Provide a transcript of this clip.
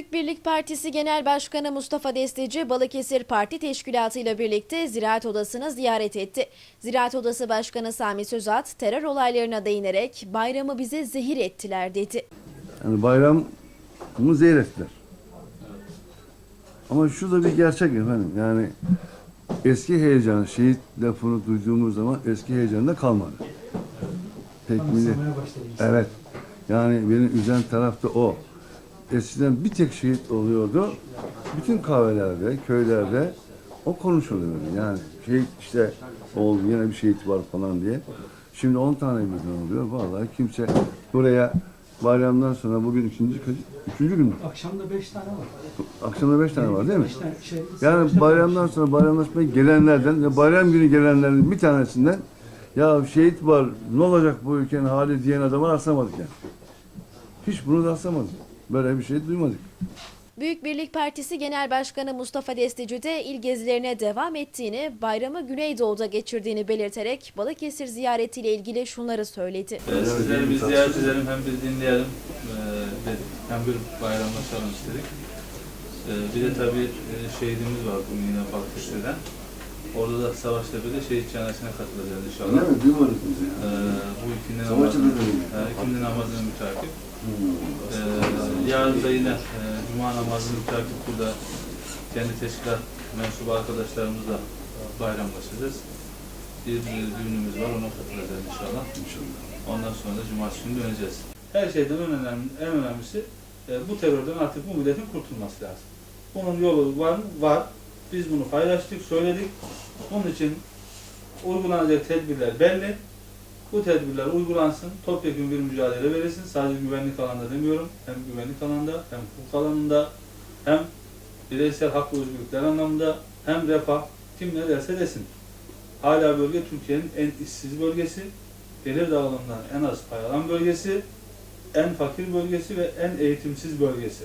Büyük Birlik Partisi Genel Başkanı Mustafa Desteci, Balıkesir Parti Teşkilatı ile birlikte Ziraat Odası'nı ziyaret etti. Ziraat Odası Başkanı Sami Sözat, terör olaylarına değinerek bayramı bize zehir ettiler dedi. Yani bayramı zehir ettiler. Ama şu da bir gerçek efendim. Yani eski heyecan, şehit lafını duyduğumuz zaman eski heyecan da kalmadı. Pek millet. Evet. Yani beni üzen taraf da o. Eskiden bir tek şehit oluyordu. Bütün kahvelerde, köylerde o konuşuluyordu. Yani şehit işte oldu yine bir şehit var falan diye. Şimdi 10 tane birden oluyor. Vallahi kimse buraya bayramdan sonra bugün ikinci, üçüncü gün mü? Akşamda beş tane var. Akşamda beş tane var değil mi? Beş tane şey, Yani bayramdan sonra bayramlaşmaya gelenlerden ve bayram günü gelenlerin bir tanesinden ya şehit var ne olacak bu ülkenin hali diyen adamı rastlamadık yani. Hiç bunu rastlamadık. Böyle bir şey duymadık. Büyük Birlik Partisi Genel Başkanı Mustafa Desteci de il gezilerine devam ettiğini, bayramı Güneydoğu'da geçirdiğini belirterek Balıkesir ziyaretiyle ilgili şunları söyledi. Ee, Sizleri bir ziyaret edelim hem bir dinleyelim ee, dedik. Hem bir bayramlaşalım istedik. Ee, Bir de tabii e, şehidimiz var bugün yine Balıkesir'den. Orada da Savaştepe'de şehit cenazesine katılacağız inşallah. mi? Duymadık biz Ee, bu ikindi Savaştepe'de namazını, mi? e, ikindi namazını mütakip. Ee, yarın da yine e, Cuma namazını mütakip burada kendi teşkilat mensubu arkadaşlarımızla bayramlaşacağız. Bir e, düğünümüz var, ona katılacağız inşallah. Ondan sonra da cumartesi günü döneceğiz. Her şeyden en önemli, en önemlisi e, bu terörden artık bu milletin kurtulması lazım. Bunun yolu var mı? Var. Biz bunu paylaştık, söyledik. Bunun için uygulanacak tedbirler belli. Bu tedbirler uygulansın, topyekun bir mücadele verilsin. Sadece güvenlik alanında demiyorum. Hem güvenlik alanında, hem hukuk alanında, hem bireysel hak ve özgürlükler anlamında, hem refah, kim ne derse desin. Hala bölge Türkiye'nin en işsiz bölgesi, gelir dağılımından en az pay alan bölgesi, en fakir bölgesi ve en eğitimsiz bölgesi.